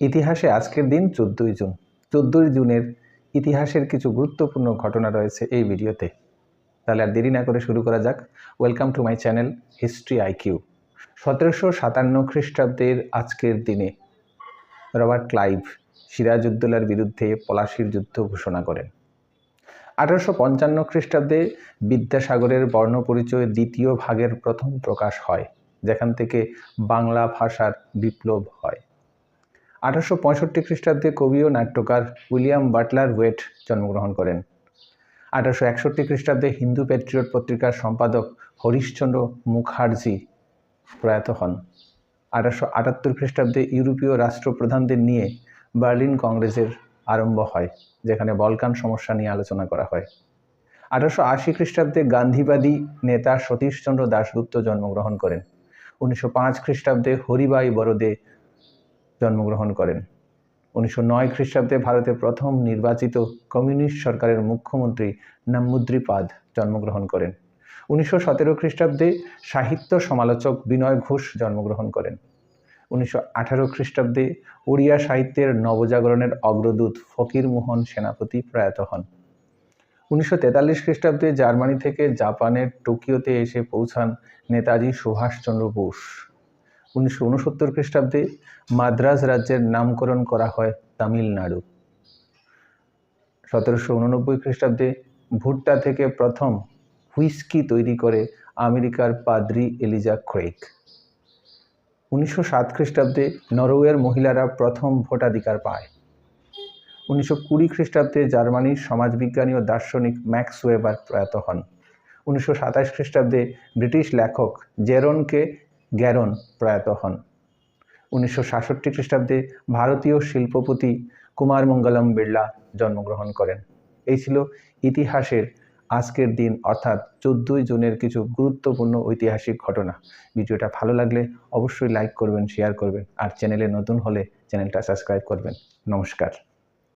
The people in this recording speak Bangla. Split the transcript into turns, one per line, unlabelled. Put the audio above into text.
ইতিহাসে আজকের দিন চোদ্দোই জুন। চোদ্দোই জুনের ইতিহাসের কিছু গুরুত্বপূর্ণ ঘটনা রয়েছে এই ভিডিওতে। তাহলে আর দেরি না করে শুরু করা যাক। Welcome to my channel history IQ সতেরোশো সাতান্ন খ্রিস্টাব্দের আজকের দিনে রবার্ট ক্লাইভ সিরাজউদ্দৌলার বিরুদ্ধে পলাশির যুদ্ধ ঘোষণা করেন। আঠারোশো পঞ্চান্ন খ্রিস্টাব্দে বিদ্যাসাগরের বর্ণপরিচয় দ্বিতীয় ভাগের প্রথম প্রকাশ হয়, যেখান থেকে বাংলা ভাষার বিপ্লব হয়। আঠারোশো পঁয়ষট্টি খ্রিস্টাব্দে কবি ও নাট্যকার উইলিয়াম বাটলার ওয়েট জন্মগ্রহণ করেন। আঠারোশো একষট্টি খ্রিস্টাব্দে হিন্দু প্যাট্রিয়ট পত্রিকার সম্পাদক হরিশচন্দ্র মুখার্জি প্রয়াত হন। আঠারোশো আটাত্তর খ্রিস্টাব্দে ইউরোপীয় রাষ্ট্রপ্রধানদের নিয়ে বার্লিন কংগ্রেসের আরম্ভ হয়, যেখানে বলকান সমস্যা নিয়ে আলোচনা করা হয়। আঠারোশো আশি খ্রিস্টাব্দে গান্ধীবাদী নেতা সতীশচন্দ্র দাশগুপ্ত জন্মগ্রহণ করেন। উনিশশো পাঁচ খ্রিস্টাব্দে হরিবাই বরদে জন্মগ্রহণ করেন। উনিশশো নয় খ্রিস্টাব্দে ভারতের প্রথম নির্বাচিত কমিউনিস্ট সরকারের মুখ্যমন্ত্রী নাম্মুদ্রিপাদ জন্মগ্রহণ করেন। উনিশশো সতেরো খ্রিস্টাব্দে সাহিত্য সমালোচক বিনয় ঘোষ জন্মগ্রহণ করেন। উনিশশো আঠারো খ্রিস্টাব্দে ওড়িয়া সাহিত্যের নবজাগরণের অগ্রদূত ফকিরমোহন সেনাপতি প্রয়াত হন। উনিশশো তেতাল্লিশ খ্রিস্টাব্দে জার্মানি থেকে জাপানের টোকিওতে এসে পৌঁছান নেতাজি সুভাষচন্দ্র বোস। উনিশশো উনসত্তর খ্রিস্টাব্দে মাদ্রাজ রাজ্যের নামকরণ করা হয় তামিলনাড়ু। সতেরোশো উননব্বই খ্রিস্টাব্দে ভুট্টা থেকে প্রথম হুইস্কি তৈরি করে আমেরিকার পাদ্রি এলিজা ক্রেক উনিশশো সাত খ্রিস্টাব্দে নরওয়ের মহিলারা প্রথম ভোটাধিকার পায়। উনিশশো কুড়ি খ্রিস্টাব্দে জার্মানির সমাজবিজ্ঞানী ও দার্শনিক ম্যাক্স ওয়েবার প্রয়াত হন। উনিশশো সাতাশ খ্রিস্টাব্দে ব্রিটিশ লেখক জেরনকে গ্যারন প্রয়াত হন। উনিশশো সাতষট্টি খ্রিস্টাব্দে ভারতীয় শিল্পপতি কুমার মঙ্গলম বিড়লা জন্মগ্রহণ করেন। এই ছিল ইতিহাসের আজকের দিন, অর্থাৎ চোদ্দোই জুনের কিছু গুরুত্বপূর্ণ ঐতিহাসিক ঘটনা। ভিডিওটা ভালো লাগলে অবশ্যই লাইক করবেন শেয়ার করবেন, আর চ্যানেলে নতুন হলে চ্যানেলটা সাবস্ক্রাইব করবেন। নমস্কার।